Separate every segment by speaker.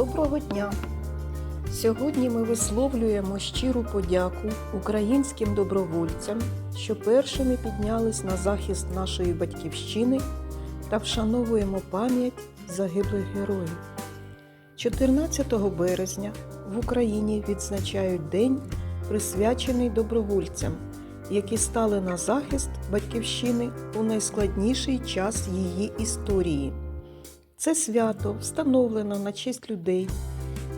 Speaker 1: Доброго дня! Сьогодні ми висловлюємо щиру подяку українським добровольцям, що першими піднялись на захист нашої батьківщини та вшановуємо пам'ять загиблих героїв. 14 березня в Україні відзначають День, присвячений добровольцям, які стали на захист батьківщини у найскладніший час її історії. Це свято встановлено на честь людей,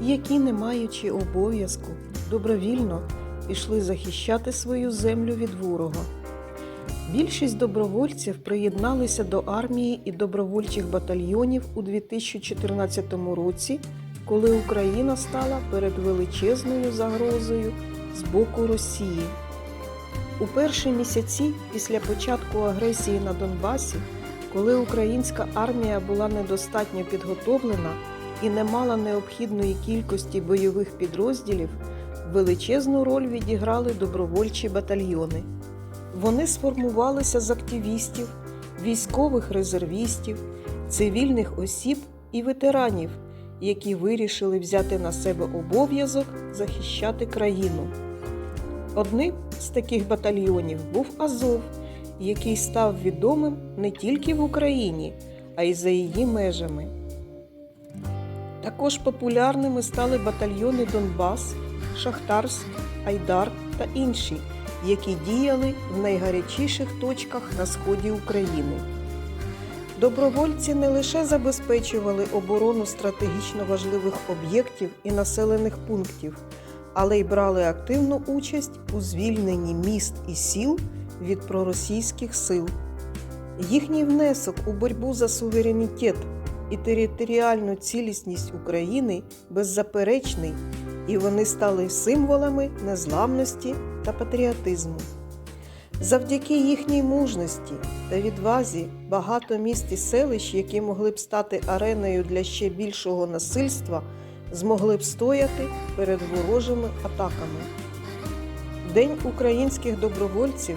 Speaker 1: які, не маючи обов'язку, добровільно пішли захищати свою землю від ворога. Більшість добровольців приєдналися до армії і добровольчих батальйонів у 2014 році, коли Україна стала перед величезною загрозою з боку Росії. У перші місяці після початку агресії на Донбасі коли українська армія була недостатньо підготовлена і не мала необхідної кількості бойових підрозділів, величезну роль відіграли добровольчі батальйони. Вони сформувалися з активістів, військових резервістів, цивільних осіб і ветеранів, які вирішили взяти на себе обов'язок захищати країну. Одним з таких батальйонів був Азов який став відомим не тільки в Україні, а й за її межами. Також популярними стали батальйони Донбас, Шахтарськ, Айдар та інші, які діяли в найгарячіших точках на сході України. Добровольці не лише забезпечували оборону стратегічно важливих об'єктів і населених пунктів, але й брали активну участь у звільненні міст і сіл від проросійських сил. Їхній внесок у боротьбу за суверенітет і територіальну цілісність України беззаперечний, і вони стали символами незламності та патріотизму. Завдяки їхній мужності та відвазі багато міст і селищ, які могли б стати ареною для ще більшого насильства, змогли б стояти перед ворожими атаками. День українських добровольців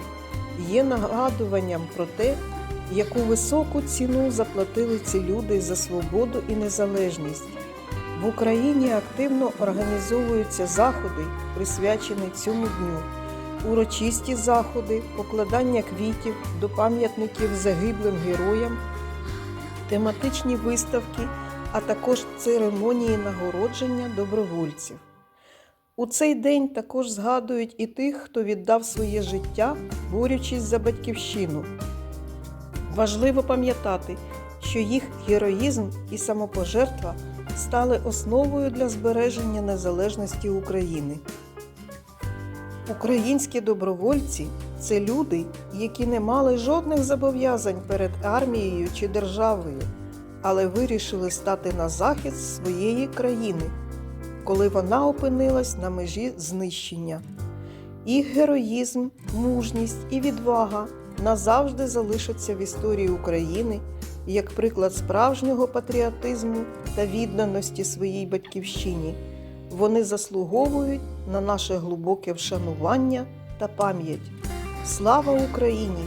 Speaker 1: є нагадуванням про те, яку високу ціну заплатили ці люди за свободу і незалежність. В Україні активно організовуються заходи, присвячені цьому дню, урочисті заходи, покладання квітів до пам'ятників загиблим героям, тематичні виставки, а також церемонії нагородження добровольців. У цей день також згадують і тих, хто віддав своє життя, борючись за батьківщину. Важливо пам'ятати, що їх героїзм і самопожертва стали основою для збереження незалежності України. Українські добровольці це люди, які не мали жодних зобов'язань перед армією чи державою, але вирішили стати на захист своєї країни коли вона опинилась на межі знищення. Їх героїзм, мужність і відвага назавжди залишаться в історії України як приклад справжнього патріотизму та відданості своїй батьківщині. Вони заслуговують на наше глибоке вшанування та пам'ять. Слава Україні!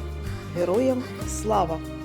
Speaker 1: Героям слава!